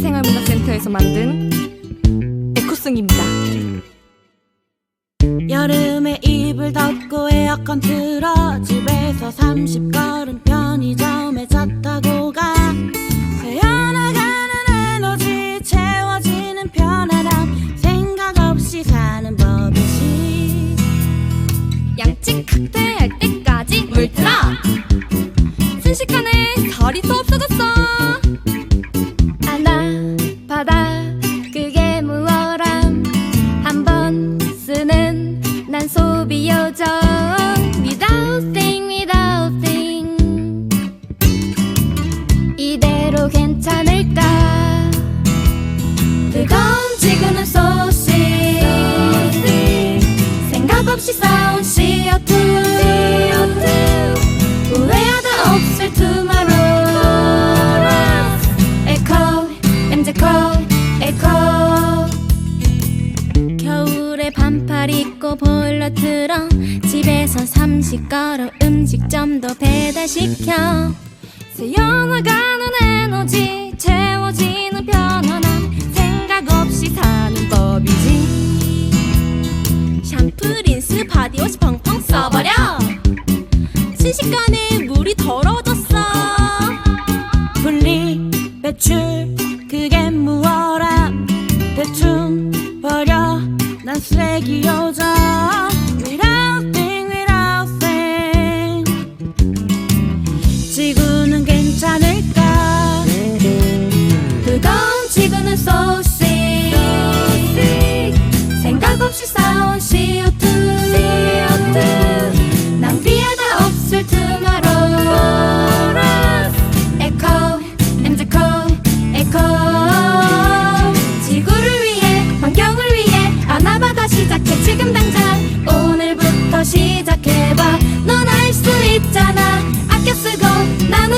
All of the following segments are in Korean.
생활문화센터에서 만든 에코송입니다. 여름에 이불 덮고 에어컨 틀어 집에서 30걸음 편의점에 차 타고 가. 새어나가는 에너지 채워지는 편안함. 생각 없이 사는 법이지 양치 칵테일 할 때까지 물 틀어 순식간에 또 없어졌어 없이 싸운 CO2 후회하다 없을 tomorrow 에코 MZ코 에코 겨울에 반팔 입고 보일러 틀어 집에서 삼식 걸어 음식점도 배달시켜 새어나가는 에너지 바디 워시 펑펑 써버려. 순식간에 물이 더러워졌어. 분리 배출 그게 무엇라 대충 버려. 난 쓰레기 요정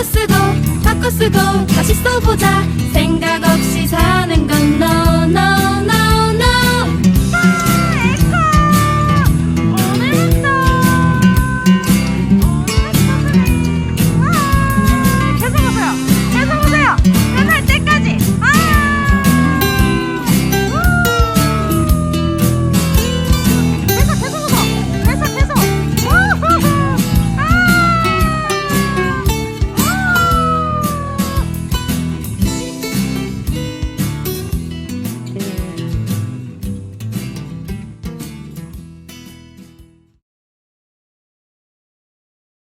아껴 쓰고 바꿔 쓰고 다시 써보자